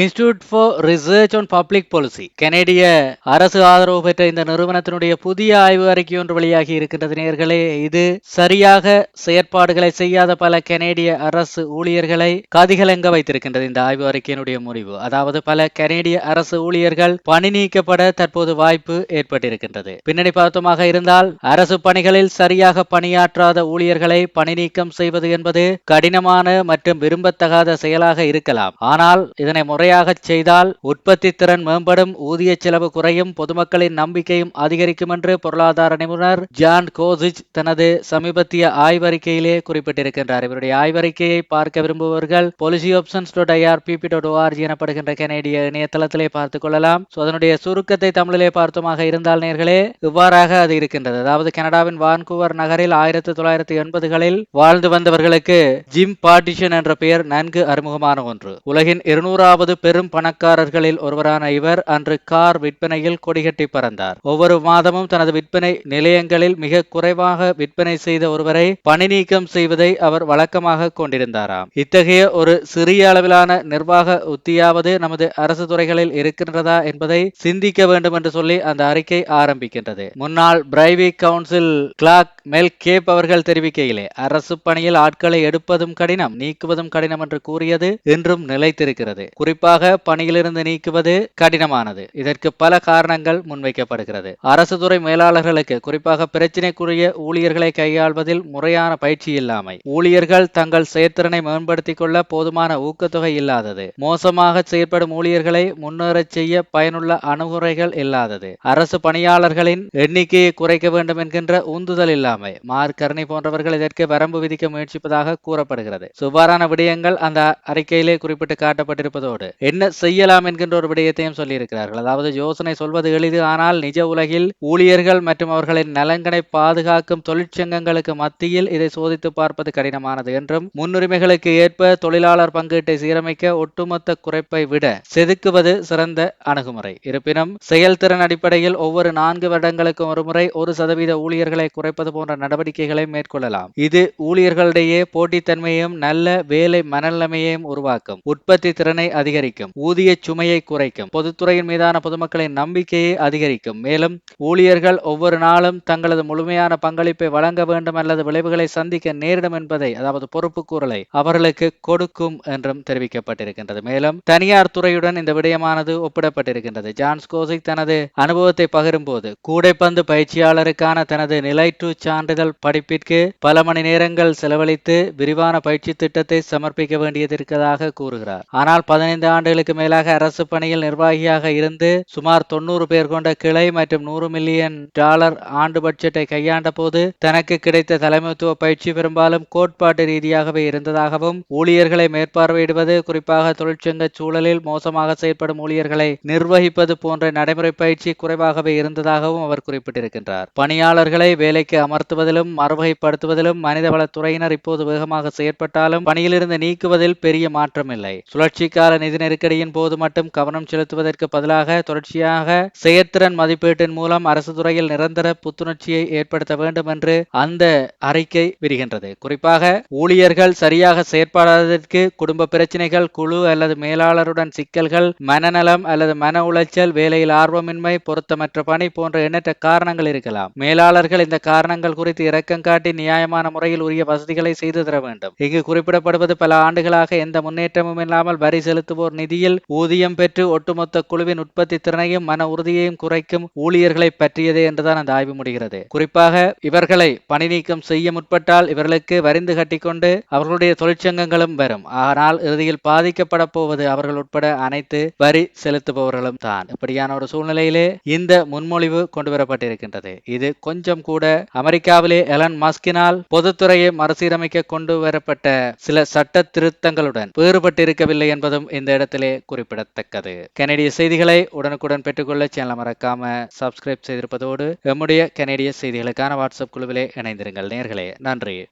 Institute for research on public policy கனேடிய அரசு ஆதரவு பெற்ற இந்த நிறுவனத்தினுடைய புதிய ஆய்வு அறிக்கை ஒன்று வெளியாகி இருக்கின்றது. நேர்களே இது சரியாக செயற்பாடுகளை செய்யாத பல கனேடிய அரசு ஊழியர்களை கதிகலங்க வைத்திருக்கின்றது இந்த ஆய்வு அறிக்கையினுடைய முடிவு அதாவது பல கனேடிய அரசு ஊழியர்கள் பணி நீக்கப்பட தற்போது வாய்ப்பு ஏற்பட்டிருக்கின்றது. பின்னணி பார்த்தமாக இருந்தால் அரசு பணிகளில் சரியாக பணியாற்றாத ஊழியர்களை பணி நீக்கம் செய்வது என்பது கடினமான மற்றும் விரும்பத்தகாத செயலாக இருக்கலாம். ஆனால் இதனை முறையாக செய்தால் உற்பத்தி திறன் மேம்படும் ஊதிய செலவு குறையும் பொதுமக்களின் நம்பிக்கையும் அதிகரிக்கும் என்று பொருளாதார நிபுணர் ஜான் கோசிச் தனது சமீபத்திய ஆய்வறிக்கையிலே குறிப்பிட்டிருக்கின்றார். இவருடைய ஆய்வறிக்கையை பார்க்க விரும்புபவர்கள் policy options dot IRPP dot ORG எனப்படுகின்ற கனேடிய இணையதளத்திலே பார்த்துக் கொள்ளலாம். ஸோ அதனுடைய சுருக்கத்தை தமிழிலே பார்த்தோமாக இருந்தால் நேர்களே இவ்வாறாக அது இருக்கின்றது. அதாவது கனடாவின் வான்கூவர் நகரில் ஆயிரத்தி தொள்ளாயிரத்தி எண்பதுகளில் வாழ்ந்து வந்தவர்களுக்கு ஜிம் பார்ட்டிஷன் என்ற பெயர் நன்கு அறிமுகமான ஒன்று. உலகின் இருநூறாவது பெரும் பணக்காரர்களில் ஒருவரான இவர் அன்று கார் விற்பனையில் கொடிகட்டி பறந்தார். ஒவ்வொரு மாதமும் தனது விற்பனை நிலையங்களில் மிக குறைவாக விற்பனை செய்த ஒருவரை பணி நீக்கம் செய்வதை அவர் வழக்கமாக கொண்டிருந்தாராம். இத்தகைய ஒரு சிறிய அளவிலான நிர்வாக உத்தியாவது நமது அரசு துறைகளில் இருக்கின்றதா என்பதை சிந்திக்க வேண்டும் என்று சொல்லி அந்த அறிக்கை ஆரம்பிக்கின்றது. முன்னாள் privy council clerk Mel Cappe அவர்கள் தெரிவிக்கையிலே அரசு பணியில் ஆட்களை எடுப்பதும் கடினம் நீக்குவதும் கடினம் என்று கூறியது இன்றும் நிலைத்திருக்கிறது. குறிப்பாக பணியிலிருந்து நீக்குவது கடினமானது. இதற்கு பல காரணங்கள் முன்வைக்கப்படுகிறது. அரசு துறை மேலாளர்களுக்கு குறிப்பாக பிரச்சினைக்குரிய ஊழியர்களை கையாள்வதில் முறையான பயிற்சி இல்லாமை. ஊழியர்கள் தங்கள் செயற்திறனை மேம்படுத்திக் கொள்ள போதுமான ஊக்கத்தொகை இல்லாதது. மோசமாக செயற்படும் ஊழியர்களை முன்னேறச் செய்ய பயனுள்ள அணுகுமுறைகள் இல்லாதது. அரசு பணியாளர்களின் எண்ணிக்கையை குறைக்க வேண்டும் என்கின்ற உந்துதல் இல்லாமை. மார்கர்ணி போன்றவர்கள் இதற்கு வரம்பு விதிக்க முயற்சிப்பதாக கூறப்படுகிறது. சுவாரான விடயங்கள் அந்த அறிக்கையிலே குறிப்பிட்டு காட்டப்பட்டிருப்பதோடு என்ன செய்யலாம் என்கின்ற ஒரு விடயத்தையும் சொல்லியிருக்கிறார்கள். அதாவது யோசனை சொல்வது எளிது ஆனால் நிஜ உலகில் ஊழியர்கள் மற்றும் அவர்களின் நலன்களை பாதுகாக்கும் தொழிற்சங்கங்களுக்கு மத்தியில் இதை சோதித்து பார்ப்பது கடினமானது என்றும் முன்னுரிமைகளுக்கு ஏற்ப தொழிலாளர் பங்கீட்டை சீரமைக்க ஒட்டுமொத்த குறைப்பை விட செதுக்குவது சிறந்த அணுகுமுறை. இருப்பினும் செயல்திறன் அடிப்படையில் ஒவ்வொரு நான்கு வருடங்களுக்கும் ஒருமுறை ஒரு சதவீத ஊழியர்களை குறைப்பது போன்ற நடவடிக்கைகளை மேற்கொள்ளலாம். இது ஊழியர்களிடையே போட்டித்தன்மையையும் நல்ல வேலை மனநிலைமையையும் உருவாக்கும். உற்பத்தி திறனை அதிகரிக்கும். ஊதிய சுமையை குறைக்கும். பொதுத்துறையின் மீதான பொதுமக்களின் நம்பிக்கையை அதிகரிக்கும். மேலும் ஊழியர்கள் ஒவ்வொரு நாளும் தங்களது முழுமையான பங்களிப்பை வழங்க வேண்டும் அல்லது விளைவுகளை சந்திக்க நேரிடும் என்பதை அதாவது பொறுப்பு கூறலை அவர்களுக்கு கொடுக்கும் என்றும் தெரிவிக்கப்பட்டிருக்கின்றது. மேலும் தனியார் துறையுடன் இந்த விடயமானது ஒப்பிடப்பட்டிருக்கின்றது. ஜான்ஸ் கோசிக் தனது அனுபவத்தை பகிரும்போது கூடைப்பந்து பயிற்சியாளருக்கான தனது நிலை டூ சான்றிதழ் படிப்பிற்கு பல மணி நேரங்கள் செலவழித்து விரிவான பயிற்சி திட்டத்தை சமர்ப்பிக்க வேண்டியது இருக்கிறதாக கூறுகிறார். ஆனால் பதினைந்து ஆண்டுகளுக்கு மேலாக அரசு பணியில் நிர்வாகியாக இருந்து சுமார் தொண்ணூறு பேர் கொண்ட கிளை மற்றும் நூறு மில்லியன் டாலர் ஆண்டு பட்ஜெட்டை கையாண்ட போது தனக்கு கிடைத்த தலைமைத்துவ பயிற்சி பெரும்பாலும் கோட்பாட்டு ரீதியாகவே இருந்ததாகவும் ஊழியர்களை மேற்பார்வையிடுவது குறிப்பாக தொழிற்சங்க சூழலில் மோசமாக செயல்படும் ஊழியர்களை நிர்வகிப்பது போன்ற நடைமுறை பயிற்சி குறைவாகவே இருந்ததாகவும் அவர் குறிப்பிட்டிருக்கின்றார். பணியாளர்களை வேலைக்கு அமர்த்துவதிலும் மறுவகைப்படுத்துவதிலும் மனிதவளத்துறையினர் இப்போது வேகமாக செயற்பட்டாலும் பணியிலிருந்து நீக்குவதில் பெரிய மாற்றமில்லை. சுழற்சிக்கால நிதி நெருக்கடியின் போது மட்டும் கவனம் செலுத்துவதற்கு பதிலாக தொடர்ச்சியாக செயற்திறன் மதிப்பீட்டின் மூலம் அரசு துறையில் நிரந்தர புத்துணர்ச்சியை ஏற்படுத்த வேண்டும் என்று அந்த அறிக்கை விரிகின்றது. குறிப்பாக ஊழியர்கள் சரியாக செயற்பாடாததற்கு குடும்ப பிரச்சினைகள் குழு அல்லது மேலாளருடன் சிக்கல்கள் மனநலம் அல்லது மன உளைச்சல் வேலையில் ஆர்வமின்மை பொருத்தமற்ற பணி போன்ற எண்ணற்ற காரணங்கள் இருக்கலாம். மேலாளர்கள் இந்த காரணங்கள் குறித்து இரக்கம் காட்டி நியாயமான முறையில் உரிய வசதிகளை செய்து தர வேண்டும். இங்கு குறிப்பிடப்படுவது பல ஆண்டுகளாக எந்த முன்னேற்றமும் இல்லாமல் வரி செலுத்துவோர் நுகர்வோர் நிதியில் ஊதியம் பெற்று ஒட்டுமொத்த குழுவின் உற்பத்தி திறனையும் மன உறுதியையும் குறைக்கும் ஊழியர்களை பற்றியதே என்றுதான் அந்த ஆய்வு முடிகிறது. குறிப்பாக இவர்களை பணி நீக்கம் செய்ய முற்பட்டால் இவர்களுக்கு வரிந்து கட்டிக்கொண்டு அவர்களுடைய தொழிற்சங்கங்களும் வரும். ஆனால் இறுதியில் பாதிக்கப்பட போவது அவர்கள் உட்பட அனைத்து வரி செலுத்துபவர்களும் தான். இப்படியான ஒரு சூழ்நிலையிலே இந்த முன்மொழிவு கொண்டுவரப்பட்டிருக்கின்றது. இது கொஞ்சம் கூட அமெரிக்காவிலே எலன் மாஸ்கினால் பொதுத்துறையை மறுசீரமைக்க கொண்டு வரப்பட்ட சில சட்ட திருத்தங்களுடன் வேறுபட்டிருக்கவில்லை என்பதும் இந்த இந்த இடத்திலே குறிப்பிடத்தக்கது. கனடிய செய்திகளை உடனுக்குடன் பெற்றுக்கொள்ள சேனலை மறக்காம சப்ஸ்கிரைப் செய்திருப்பதோடு எம்முடைய கனடிய செய்திகளுக்கான வாட்ஸ்அப் குழுவிலே இணைந்திருங்கள் நேர்களே. நன்றி.